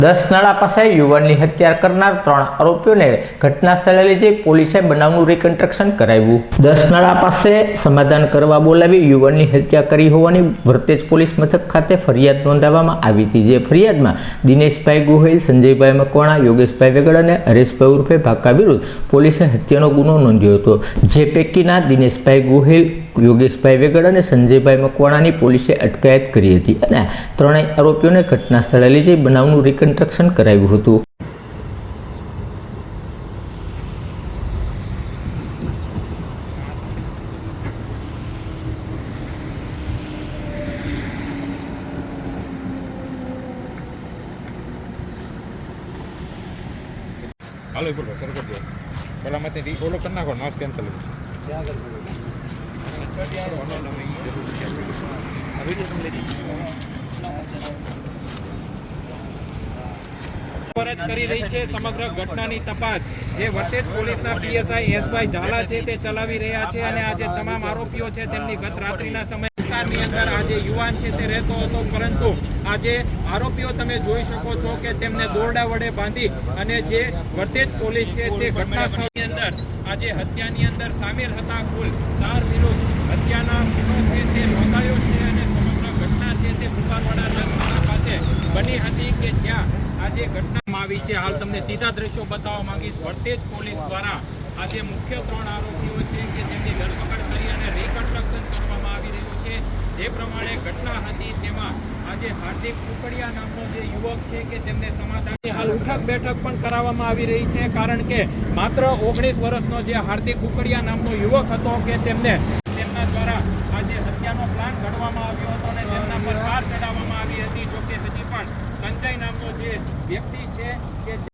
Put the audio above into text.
દસ નાળા પાસે યુવાનની હત્યા કરનાર ત્રણ આરોપીઓને ઘટના સ્થળે લઈ જઈ પોલીસે બનાવનું રિકન્સ્ટ્રક્શન કરાવ્યું. દસ નાળા પાસે સમાધાન કરવા બોલાવી યુવાનની હત્યા કરી હોવાની વરતેજ પોલીસ મથક ખાતે ફરિયાદ નોંધાવવામાં આવી હતી. જે ફરિયાદમાં દિનેશભાઈ ગોહિલ, સંજયભાઈ મકવાણા, યોગેશભાઈ વેગડ અને હરેશભાઈ ઉર્ફે ભાકા વિરુદ્ધ પોલીસે હત્યાનો ગુનો નોંધ્યો હતો. જે પૈકીના દિનેશભાઈ ગોહિલ યોગેશભાઈ વેગડ અને સંજયભાઈ મકવાણાની પોલીસે અટકાયત કરી હતી અને ત્રણેય આરોપીઓને ઘટના સ્થળે લઈ જઈ બનાવનું રિકન્સ્ટ્રક્શન કરાવ્યું હતું. હાલો બોલો, શરૂ કરી દો. માટે રી- ઓલો કરી નાખો માસ કેન્સલ સમગ્ર ઘટનાની તપાસ. જે વટેજ પોલીસના પીએસઆઈ એસવાય ઝાલા છે તે ચલાવી રહ્યા છે અને આજે તમામ આરોપીઓ છે તેમની ગત રાત્રિના સમય વિસ્તારની અંદર આજે યુવાન છે તે રહેતો હતો. પરંતુ આજે આરોપીઓ તમે જોઈ શકો છો કે તેમને દોરડા વડે બાંધી અને જે વર્તેજ પોલીસ છે તે ઘટના સ્થળની અંદર આજે હત્યાની અંદર સામેલ હતા. કુલ ચાર વિરુદ્ધ હત્યાના ગુનો છે તે નોંધાયો છે અને સમગ્ર ઘટના છે તે ફુકારવાડા નગરપાલિકા પાસે બની હતી કે જ્યાં આજે ઘટનામાં આવી છે. હાલ તમને સીધા દ્રશ્યો બતાવવા માંગીશ. વર્તેજ પોલીસ દ્વારા આજે મુખ્ય ત્રણ આરોપીઓ છે કે તેમની ધરપકડ કરી અને રિકન્સ્ટ્રક્શન કરવામાં આવી રહ્યું છે. જે પ્રમાણે ઘટના હતી તેમાં આજે હાર્દિક કુકડિયા નામનો જે યુવક છે કે તેમને સમાધાન હાલ ઉઠક બેઠક પણ કરાવવામાં આવી રહી છે. કારણ કે માત્ર ઓગણીસ વર્ષનો જે હાર્દિક કુકડિયા નામનો યુવક હતો કે તેમને તેમના દ્વારા આજે હત્યાનો પ્લાન ઘડવામાં આવ્યો હતો અને તેમના પર કાર ચડાવવામાં આવી હતી જો કે હજી પણ સંજય નામનો જે વ્યક્તિ છે કે